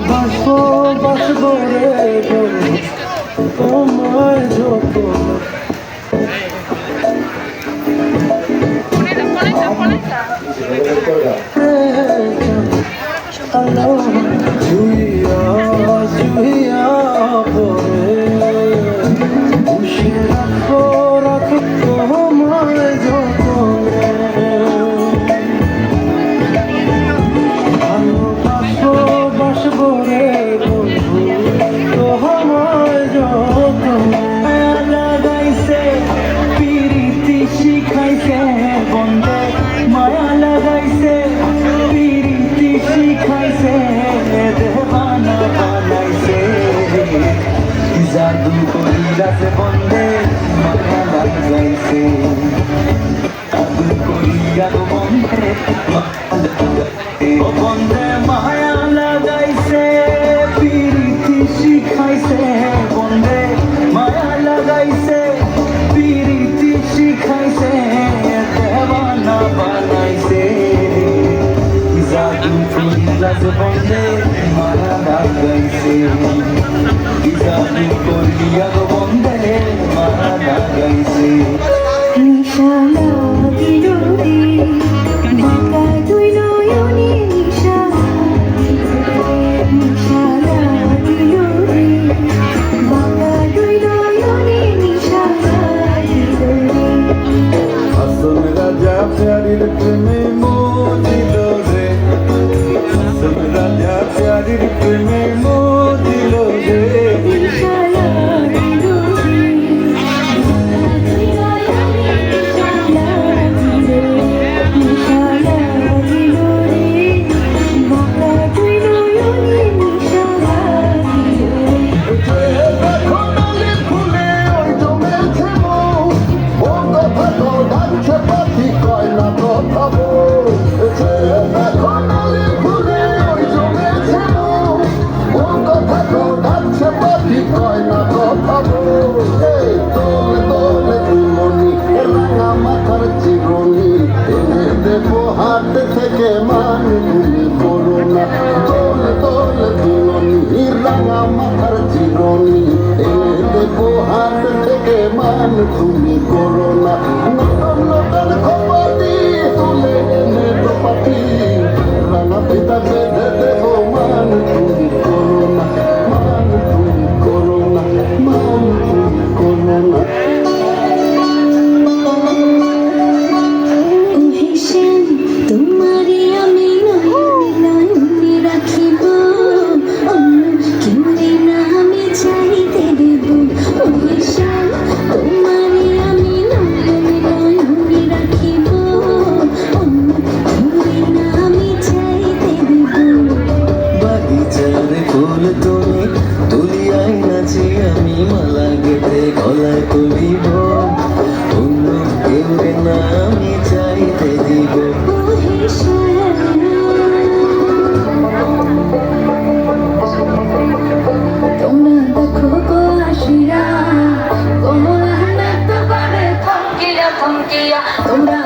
বাসো বাসবো রে তোমায় যত যাতে বন্ধে মাথা লাগাইছে আগুন করিয়া বন্ধে মাথা লাগাইছে বন্ধে মান ঘুমি চমকিয়া তোমরা